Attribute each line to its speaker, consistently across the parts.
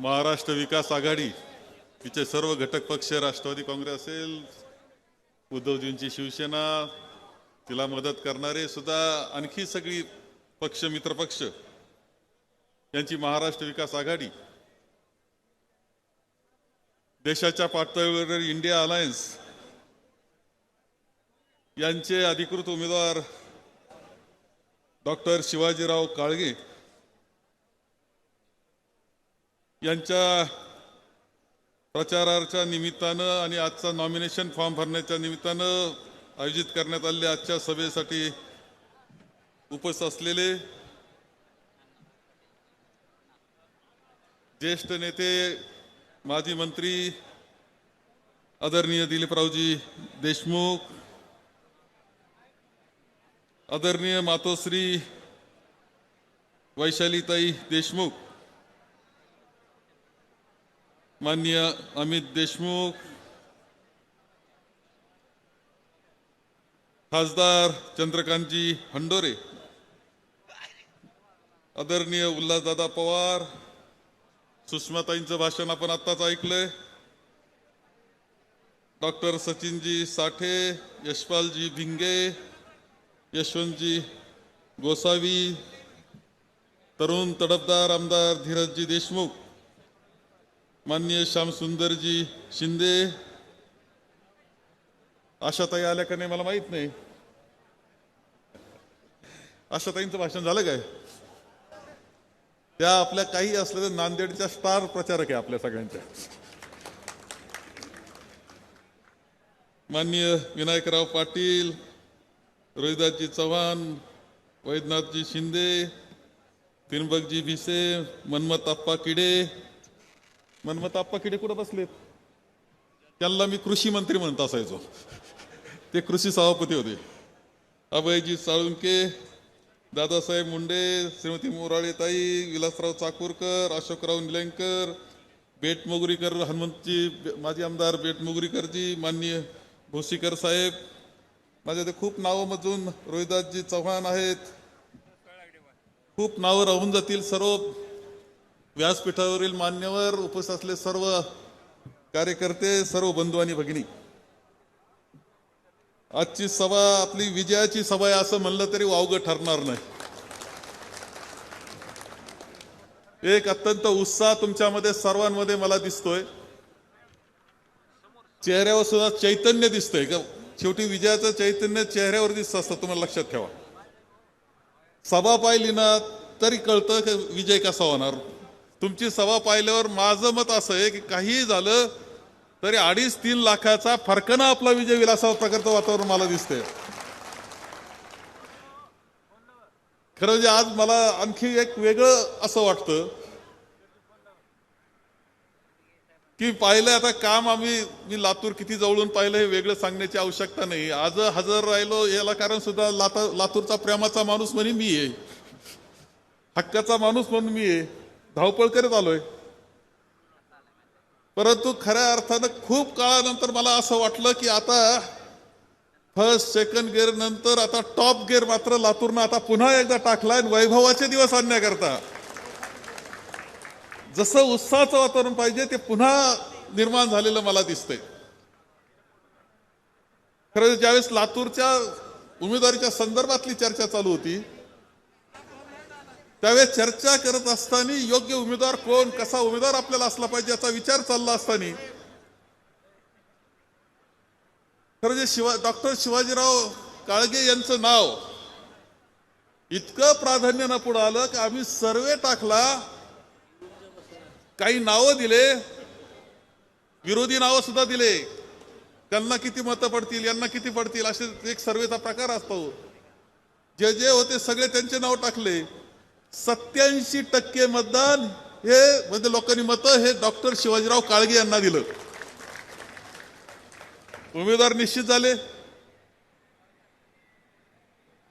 Speaker 1: महाराष्ट्र विकास आघाडी तिचे सर्व घटक पक्ष राष्ट्रवादी काँग्रेस असेल उद्धवजींची शिवसेना तिला मदत करणारे सुद्धा आणखी सगळी पक्ष मित्रपक्ष यांची महाराष्ट्र विकास आघाडी. देशाच्या पातळीवर इंडिया अलायन्स यांचे अधिकृत उमेदवार डॉक्टर शिवाजीराव काळगे यांच्या प्रचाराच्या निमित्तानं आणि आजचा नॉमिनेशन फॉर्म भरण्याच्या निमित्तानं आयोजित करण्यात आलेल्या आजच्या सभेसाठी उपस्थित असलेले ज्येष्ठ नेते माजी मंत्री आदरणीय दिलीपरावजी देशमुख आदरणीय मातोश्री वैशालीताई देशमुख माननीय अमित देशमुख खासदार चंद्रकांतजी हंडोरे आदरणीय उल्हासदादा पवार सुषमाताईंचं भाषण आपण आत्ताच ऐकलंय. डॉक्टर सचिनजी साठे यशपालजी भिंगे यशवंतजी गोसावी तरुण तडफदार आमदार धीरजजी देशमुख माननीय श्यामसुंदरजी शिंदे आशाताई आल्या का नाही मला माहीत नाही. आशाताईंचं भाषण झालं काय? त्या आपल्या काही असल्या तर नांदेडच्या स्टार प्रचारक आहे आपल्या सगळ्यांच्या. माननीय विनायकराव पाटील रोहिदासजी चव्हाण वैद्यनाथजी शिंदे त्रिंबकजी भिसे मनमत आप्पा किडे मनमत आप्पा किडे कुठं बसलेत? त्यांना मी कृषी मंत्री म्हणत असायचो. ते कृषी सभापती होते. अभयजी साळुंके दादासाहेब मुंडे श्रीमती मोराळेताई विलासराव चाकूरकर अशोकराव निलंकर बेट मोगरीकर हनुमंतजी माजी आमदार बेटमोगरीकरजी माननीय भोसीकर साहेब. माझ्या ते खूप नावं रोहिदासजी चव्हाण आहेत. खूप नावं राहून जातील सर्व. व्यासपीठावरील मान्यवर उपस्थित असले सर्व कार्यकर्ते सर्व बंधू आणि भगिनी. आजची सभा आपली विजयाची सभा आहे असं म्हणलं तरी वावगं ठरणार नाही. एक अत्यंत उत्साह तुमच्यामध्ये सर्वांमध्ये मला दिसतोय. चेहऱ्यावर सुद्धा चैतन्य दिसतंय का? शेवटी विजयाचं चैतन्य चेहऱ्यावर दिसत असतं तुम्हाला लक्षात ठेवा. सभा पाहिली ना तरी कळतं की विजय कसा होणार? तुमची सभा पाहिल्यावर माझं मत असं आहे की काहीही झालं तरी अडीच तीन लाखाचा फरकानं आपला विजय विलासावर प्रकारचं वातावरण मला दिसतंय. खरं म्हणजे आज मला आणखी एक वेगळं असं वाटतं की पाहिलं आता काम आम्ही मी लातूर किती जवळून पाहिलं हे वेगळं सांगण्याची आवश्यकता नाही. आज हजर राहिलो याला कारण सुद्धा लातूरचा प्रेमाचा माणूस म्हणून मी आहे. हक्काचा माणूस म्हणून मी आहे. धावपळ करत आलोय. परंतु खऱ्या अर्थानं खूप काळानंतर मला असं वाटलं की आता फर्स्ट सेकंड गिअर नंतर आता टॉप गिअर मात्र लातूरनं आता पुन्हा एकदा टाकलाय वैभवाचे दिवस आणण्याकरता. जसं उत्साहाचं वातावरण पाहिजे ते पुन्हा निर्माण झालेलं मला दिसतंय. खरं ज्यावेळेस लातूरच्या उमेदवारीच्या संदर्भातली चर्चा चालू होती त्यावेळेस चर्चा करत असताना योग्य उमेदवार कोण कसा उमेदवार आपल्याला असला पाहिजे याचा विचार चालला असताना. खरं जे शिवा डॉक्टर शिवाजीराव काळगे यांचं नाव इतकं प्राधान्यानं पुढं आलं की आम्ही सर्वे टाकला काही नावं दिले विरोधी नावं सुद्धा दिले. त्यांना किती मतं पडतील यांना किती पडतील असे एक सर्वेचा प्रकार असतो. जे जे होते सगळे त्यांचे नाव टाकले. सत्याऐंशी टक्के मतदान हे म्हणजे लोकांनी मतं हे डॉक्टर शिवाजीराव काळगे यांना दिलं. उमेदवार निश्चित झाले.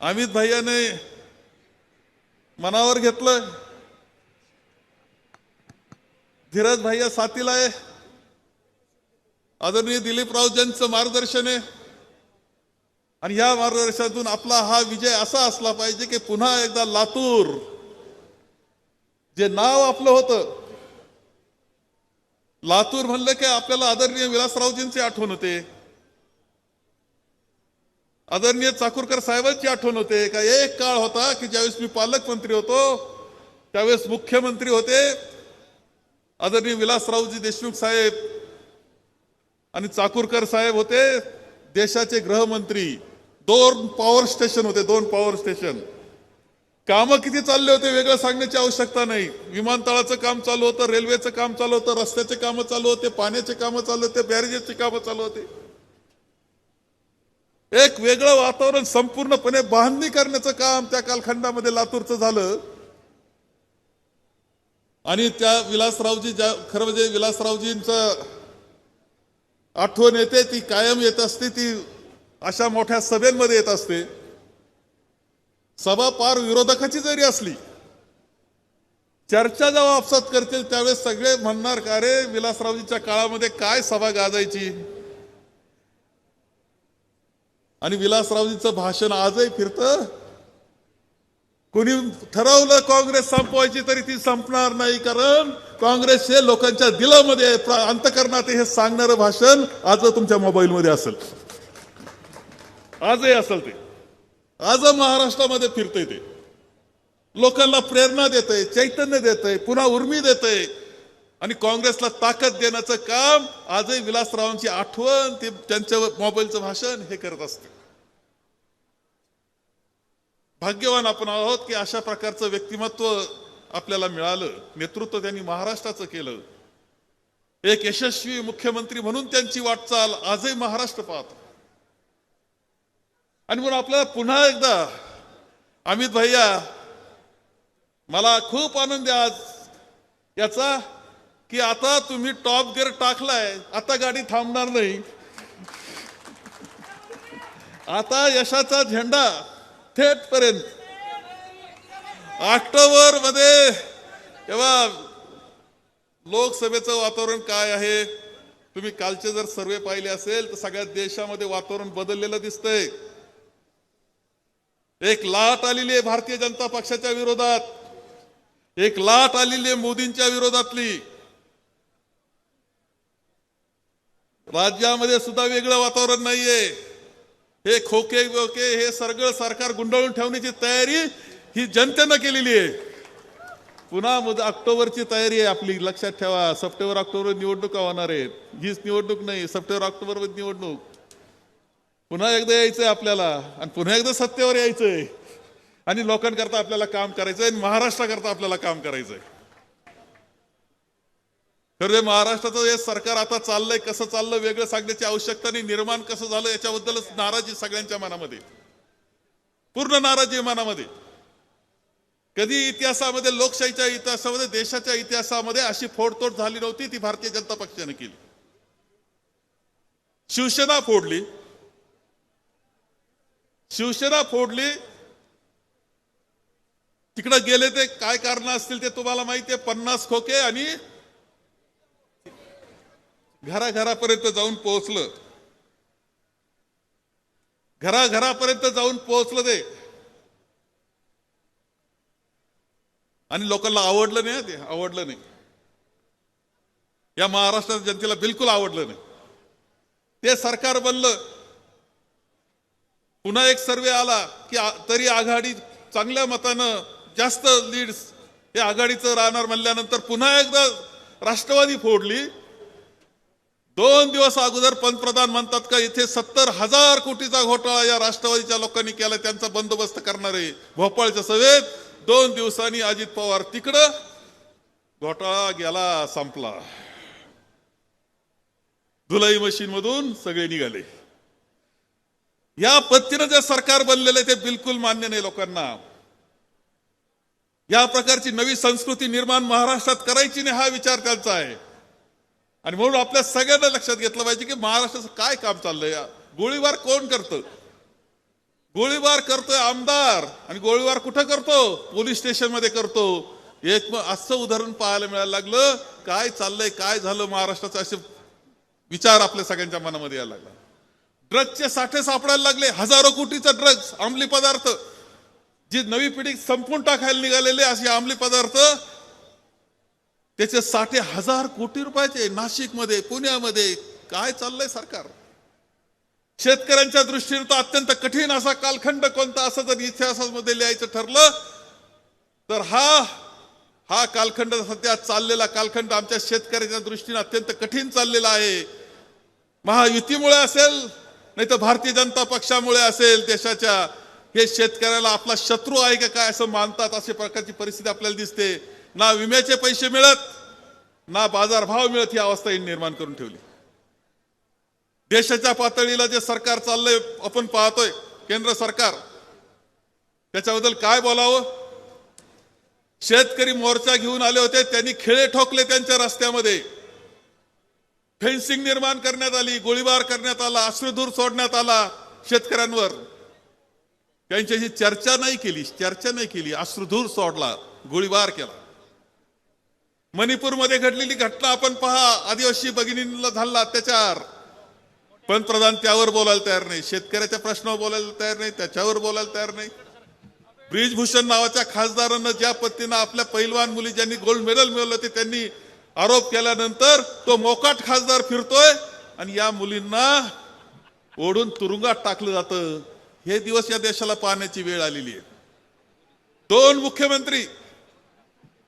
Speaker 1: अमित भैयाने मनावर घेतलं. धीरज भैया साथीला आहे. आदरणीय दिलीपरावजींचं मार्गदर्शन आहे. आणि या मार्गदर्शनातून आपला हा विजय असा असला पाहिजे की पुन्हा एकदा लातूर जे नाव आपलं होतं. लातूर म्हणलं की आपल्याला आदरणीय विलासरावजींची आठवण होते. आदरणीय चाकूरकर साहेबांची आठवण होते. का एक काळ होता की ज्यावेळेस मी पालकमंत्री होतो त्यावेळेस मुख्यमंत्री होते. आदरणीय विलासरावजी देशमुख साहेब आणि चाकूरकर साहेब होते. देशाचे गृहमंत्री दोन पॉवर स्टेशन होते दोन पॉवर स्टेशन कामं किती चालले होते वेगळं सांगण्याची आवश्यकता नाही. विमानतळाचं काम चालू होतं रेल्वेचं काम चालू होतं रस्त्याचे कामं चालू होते पाण्याचे कामं चालू होते बॅरेजेसचे कामं चालू होते. एक वेगळं वातावरण संपूर्णपणे बांधणी करण्याचं काम त्या कालखंडामध्ये लातूरचं झालं. आणि त्या विलासरावजी ज्या खरं म्हणजे विलासरावजींचं आठवण येते ती कायम येत असते ती अशा मोठ्या सभेमध्ये येत असते. सभा पार विरोधकाची जरी असली चर्चा जेव्हा आपसात करतील त्यावेळेस सगळे म्हणणार का रे विलासरावजीच्या काळामध्ये काय सभा गाजायची? आणि विलासरावजीचं भाषण आजही फिरतं. कोणी ठरवलं काँग्रेस संपवायची तरी ती संपणार नाही कारण काँग्रेस हे लोकांच्या दिलामध्ये अंतकरणात हे सांगणारं भाषण आज तुमच्या मोबाईलमध्ये असेल. आजही असेल ते. आज महाराष्ट्रामध्ये फिरतंय ते. लोकांना प्रेरणा देतय चैतन्य देतय पुन्हा उर्मी देतय. आणि काँग्रेसला ताकद देण्याचं काम आजही विलासरावांची आठवण ते त्यांच्या मोबाईलचं भाषण हे करत असते. भाग्यवान आपण आहोत की अशा प्रकारचं व्यक्तिमत्व आपल्याला मिळालं. नेतृत्व त्यांनी महाराष्ट्राचं केलं. एक यशस्वी मुख्यमंत्री म्हणून त्यांची वाटचाल आजही महाराष्ट्र पाहतो. आणि म्हणून आपल्याला पुन्हा एकदा अमित भैया मला खूप आनंद आहे आज याचा की आता तुम्ही टॉप गिअर टाकलाय आता गाडी थांबणार नाही. आता यशाचा झेंडा थेट पर्यंत ऑक्टोबरमध्ये तेव्हा लोकसभेचं वातावरण काय आहे तुम्ही कालचे जर सर्वे पाहिले असेल तर सगळ्या देशामध्ये वातावरण बदललेलं दिसतंय. एक लाट आलेली आहे भारतीय जनता पक्षाच्या विरोधात. एक लाट आलेली आहे मोदींच्या विरोधातली. राज्यामध्ये सुद्धा वेगळं वातावरण नाहीये. हे खोके बोके हे सगळं सरकार गुंडाळून ठेवण्याची तयारी ही जनतेनं केलेली आहे. पुन्हा ऑक्टोबरची तयारी आहे आपली लक्षात ठेवा. सप्टेंबर ऑक्टोबर निवडणुका होणार आहेत. हीच निवडणूक नाही सप्टेंबर ऑक्टोबर निवडणूक. पुन्हा एकदा यायचंय आपल्याला आणि पुन्हा एकदा सत्तेवर यायचंय. आणि लोकांकरता आपल्याला काम करायचंय आणि महाराष्ट्राकरता आपल्याला काम करायचंय. तर हे महाराष्ट्राचं हे सरकार आता चाललंय कसं चाललं वेगळं सांगण्याची आवश्यकता नाही निर्माण कसं झालं याच्याबद्दलच नाराजी सगळ्यांच्या मनामध्ये. पूर्ण नाराजी मनामध्ये. कधी इतिहासामध्ये लोकशाहीच्या इतिहासामध्ये देशाच्या इतिहासामध्ये अशी फोडतोड झाली नव्हती ती भारतीय जनता पक्षाने केली. शिवसेना फोडली. शिवसेना फोडली. तिकडे गेले ते काय कारण असतील ते तुम्हाला माहिती आहे. पन्नास खोके आणि घराघरापर्यंत जाऊन पोहोचलं. घराघरापर्यंत जाऊन पोहोचलं ते. आणि लोकांना आवडलं नाही ते आवडलं नाही. या महाराष्ट्राच्या जनतेला बिलकुल आवडलं नाही. ते सरकार बनलं. पुन्हा एक सर्वे आला की तरी आघाडी चांगल्या मतानं जास्त लीड्स हे आघाडीचं राहणार म्हणल्यानंतर पुन्हा एकदा राष्ट्रवादी फोडली. दोन दिवस अगोदर पंतप्रधान म्हणतात का इथे सत्तर हजार कोटीचा घोटाळा या राष्ट्रवादीच्या लोकांनी केला त्यांचा बंदोबस्त करणारे भोपाळच्या सभेत. दोन दिवसांनी अजित पवार तिकडं. घोटाळा गेला संपला. धुलाई मशीन मधून सगळे निघाले. या पद्धतीनं जे सरकार बनलेलं आहे ते बिलकुल मान्य नाही लोकांना. या प्रकारची नवी संस्कृती निर्माण महाराष्ट्रात करायची नाही हा विचार त्यांचा आहे. आणि म्हणून आपल्या सगळ्यांना लक्षात घेतलं पाहिजे की महाराष्ट्राचं काय काम चाललंय? या गोळीबार कोण करतं? गोळीबार करतोय आमदार. आणि गोळीबार कुठं करतो? पोलीस स्टेशनमध्ये करतो. एक मग असं उदाहरण पाहायला मिळायला लागलं. काय चाललंय काय झालं महाराष्ट्राचं असे विचार आपल्या सगळ्यांच्या मनामध्ये यायला लागला. ड्रग्सचे साठे सापडायला लागले. हजारो कोटीचा ड्रग्ज अंमली पदार्थ. जी नवी पिढी संपून टाकायला निघालेले असे अंमली पदार्थ त्याचे साठे हजार कोटी रुपयाचे नाशिकमध्ये पुण्यामध्ये. काय चाललंय सरकार? शेतकऱ्यांच्या दृष्टीने तो अत्यंत कठीण असा कालखंड कोणता असं जर इतिहासामध्ये लिहायचं ठरलं तर हा हा कालखंड सध्या चाललेला कालखंड आमच्या शेतकऱ्यांच्या दृष्टीने अत्यंत कठीण चाललेला आहे. महायुतीमुळे असेल नाही तर भारतीय जनता पक्षामुळे असेल देशाच्या हे शेतकऱ्याला आपला शत्रू आहे का काय असं मानतात अशा प्रकारची परिस्थिती आपल्याला दिसते. ना विम्याचे पैसे मिळत ना बाजारभाव मिळत ही अवस्था निर्माण करून ठेवली. देशाच्या पातळीला जे सरकार चाललंय आपण पाहतोय केंद्र सरकार त्याच्याबद्दल काय बोलावं? शेतकरी मोर्चा घेऊन आले होते त्यांनी खेळे ठोकले त्यांच्या रस्त्यामध्ये. फेन्सिंग निर्माण करण्यात आली गोळीबार करण्यात आला अश्रुधूर सोडण्यात आला शेतकऱ्यांवर. त्यांच्याशी चर्चा नाही केली चर्चा नाही केली. अश्रुधूर सोडला गोळीबार केला. मणिपूरमध्ये घडलेली घटना आपण पहा आदिवासी भगिनींना झाला अत्याचार. पंतप्रधान त्यावर बोलायला तयार नाही शेतकऱ्याच्या प्रश्नावर बोलायला तयार नाही त्याच्यावर बोलायला तयार नाही. ब्रिजभूषण नावाच्या खासदारानं ज्या पद्धतीनं आपल्या पैलवान मुली ज्यांनी गोल्ड मेडल मिळवलं ते त्यांनी आरोप केल्यानंतर तो मोकाट खासदार फिरतोय आणि या मुलींना ओढून तुरुंगात टाकलं जातं. हे दिवस या देशाला पाहण्याची वेळ आलेली आहे. दोन मुख्यमंत्री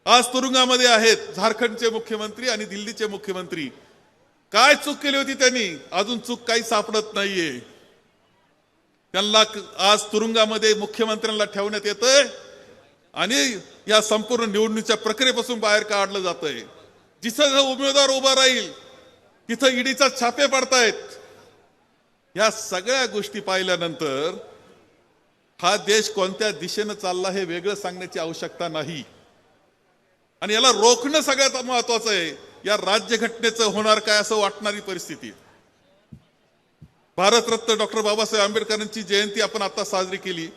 Speaker 1: आज तुरुंगामध्ये आहेत. झारखंडचे मुख्यमंत्री आणि दिल्लीचे मुख्यमंत्री. काय चूक केली होती त्यांनी? अजून चूक काही सापडत नाहीये. त्यांना आज तुरुंगामध्ये मुख्यमंत्र्यांना ठेवण्यात येतंय आणि या संपूर्ण निवडणुकीच्या प्रक्रियेपासून बाहेर काढलं जातंय. जिथं उमेदवार उभा राहील तिथं ईडीचा छापे पडतायत. या सगळ्या गोष्टी पाहिल्यानंतर हा देश कोणत्या दिशेनं चालला हे वेगळं सांगण्याची आवश्यकता नाही. आणि याला रोखणं सगळ्यात महत्वाचं आहे. या राज्यघटनेचं होणार काय असं वाटणारी परिस्थिती. भारतरत्न डॉक्टर बाबासाहेब आंबेडकरांची जयंती आपण आता साजरी केली.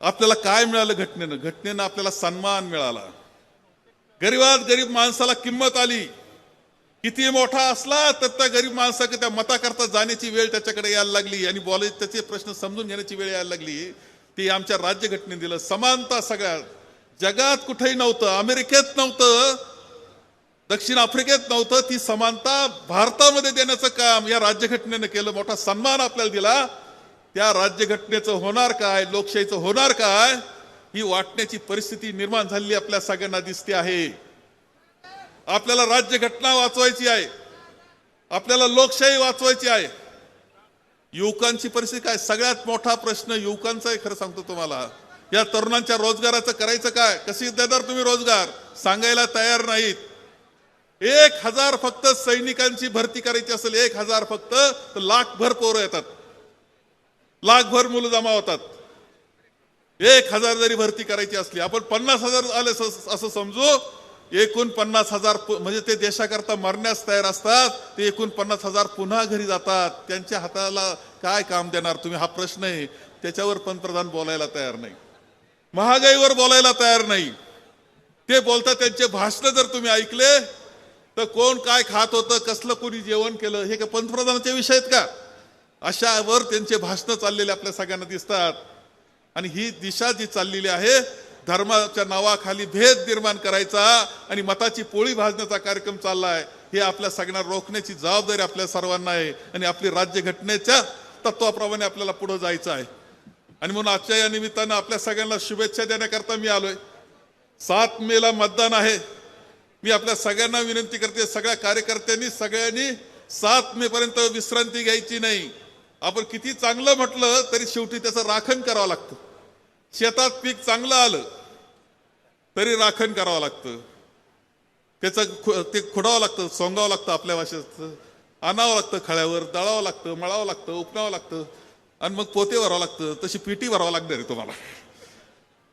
Speaker 1: आपल्याला काय मिळालं घटनेनं? घटनेनं आपल्याला सन्मान मिळाला. गरीबात गरीब माणसाला किंमत आली किती मोठा असला तर त्या गरीब माणसाकडे त्या मताकरता जाण्याची वेळ त्याच्याकडे यायला लागली आणि बोलायचे त्याचे प्रश्न समजून घेण्याची वेळ यायला लागली. ते आमच्या राज्यघटनेने दिलं. समानता सगळ्या. जगात कुठेही नव्हतं अमेरिकेत नव्हतं दक्षिण आफ्रिकेत नव्हतं ती समानता भारतामध्ये देण्याचं काम या राज्यघटनेनं केलं. मोठा सन्मान आपल्याला दिला. त्या राज्यघटनेचं होणार काय लोकशाहीचं होणार काय ही वाटण्याची परिस्थिती निर्माण झालेली आपल्या सगळ्यांना दिसते आहे. आपल्याला राज्यघटना वाचवायची आहे. आपल्याला लोकशाही वाचवायची आहे. युवकांची परिस्थिती काय? सगळ्यात मोठा प्रश्न युवकांचा आहे खरं सांगतो तुम्हाला. या तरुणांच्या रोजगाराचं करायचं काय? कशी देणार तुम्ही रोजगार? सांगायला तयार नाहीत. एक हजार फक्त सैनिकांची भरती करायची असेल एक हजार फक्त तर लाखभर पोरं येतात. लाखभर मुलं जमा होतात. एक हजार जरी भरती करायची असली आपण पन्नास हजार आले असं समजू एकूण पन्नास हजार म्हणजे ते देशाकरता मरण्यास तयार असतात ते एकूण पन्नास हजार पुन्हा घरी जातात. त्यांच्या हाताला काय काम देणार तुम्ही? हा प्रश्न आहे. त्याच्यावर पंतप्रधान बोलायला तयार नाही. महागाईवर बोलायला तयार नाही. ते बोलतात त्यांचे भाषण जर तुम्ही ऐकले तर कोण काय खात होतं कसलं कोणी जेवण केलं हे का पंतप्रधानाचे विषय आहेत का? अशावर त्यांचे भाषणं चाललेले आपल्या सगळ्यांना दिसतात. आणि ही दिशा जी चाललेली आहे धर्माच्या नावाखाली भेद निर्माण करायचा आणि मताची पोळी भाजण्याचा कार्यक्रम चाललाय हे आपल्या सगळ्यांना रोखण्याची जबाबदारी आपल्या सर्वांना आहे आणि आपली राज्यघटनेच्या तत्वाप्रमाणे आपल्याला पुढे जायचं आहे. आणि म्हणून आजच्या या निमित्तानं आपल्या सगळ्यांना शुभेच्छा देण्याकरता मी आलोय. सात मेला मतदान आहे. मी आपल्या सगळ्यांना विनंती करते सगळ्या कार्यकर्त्यांनी सगळ्यांनी सात मे पर्यंत विश्रांती घ्यायची नाही. आपण किती चांगलं म्हटलं तरी शेवटी त्याचं राखण करावं लागतं. शेतात पीक चांगलं आलं तरी राखण करावं लागतं. त्याचं खु- ते खुडावं लागतं सोंगावं लागतं आपल्या भाषेत आणावं लागतं खळ्यावर दळावं लागतं मळावं लागतं उपणावं लागतं. आणि मग पोते भरावं लागतं तशी पिटी भरावं लागणार आहे तुम्हाला.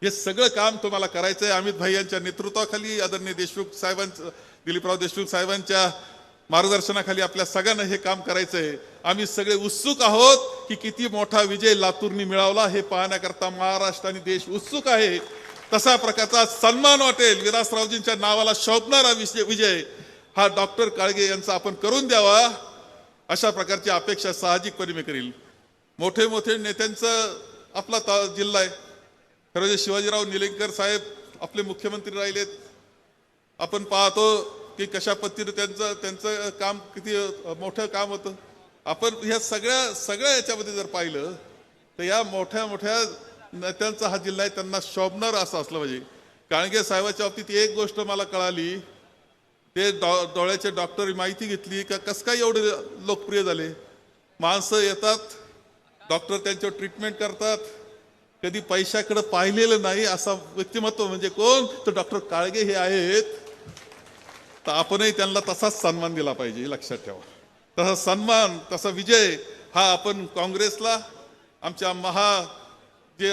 Speaker 1: हे सगळं काम तुम्हाला करायचं आहे अमित भाई यांच्या नेतृत्वाखाली आदरणीय देशमुख साहेबांचं दिलीपराव देशमुख साहेबांच्या मार्गदर्शनाखाली आपल्या सगळ्यांना हे काम करायचं आहे आम्ही सगळे उत्सुक आहोत की किती मोठा विजय लातूरनी मिळवला हे पाहण्याकरता महाराष्ट्र आणि देश उत्सुक आहे. तसा प्रकारचा सन्मान वाटेल विलासरावजींच्या नावाला शोभणारा विजय विजय हा डॉक्टर काळगे यांचा आपण करून द्यावा. अशा प्रकारची अपेक्षा साहजिकपणे मी करील. मोठे मोठे नेत्यांचं आपला ता- जिल्हा आहे. खरं जे शिवाजीराव निलंगेकर साहेब आपले मुख्यमंत्री राहिलेत. आपण पाहतो की कशा पद्धतीने त्यांचं त्यांचं काम किती मोठं काम होतं. आपण ह्या सगळ्या सगळ्या याच्यामध्ये जर पाहिलं तर या मोठ्या मोठ्या नेत्यांचा हा जिल्हा आहे त्यांना शोभणार असं असलं पाहिजे. काळगे साहेबाच्या बाबतीत एक गोष्ट मला कळाली ते डॉ डोळ्याचे डॉक्टर माहिती घेतली का कसं काय एवढे लोकप्रिय झाले? माणसं येतात डॉक्टर त्यांच्यावर ट्रीटमेंट करतात कधी पैशाकडे पाहिलेलं नाही असा व्यक्तिमत्व म्हणजे कोण? तर डॉक्टर काळगे हे आहेत. तर आपणही त्यांना तसाच सन्मान दिला पाहिजे लक्षात ठेवा. तसा सन्मान तसा विजय हा आपण काँग्रेसला आमच्या महा जे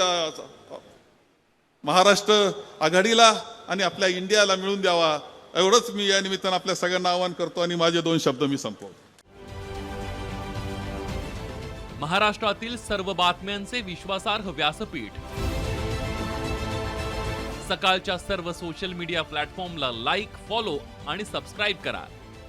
Speaker 1: महाराष्ट्र आघाडीला आणि आपल्या इंडियाला मिळून द्यावा एवढंच मी या निमित्तानं आपल्या सगळ्यांना आवाहन करतो आणि माझे दोन शब्द मी संपवतो.
Speaker 2: महाराष्ट्रातील सर्व बातम्यांचे विश्वासार्ह व्यासपीठ. सकाळच्या सर्व सोशल मीडिया प्लॅटफॉर्मला लाईक फॉलो आणि सबस्क्राईब करा.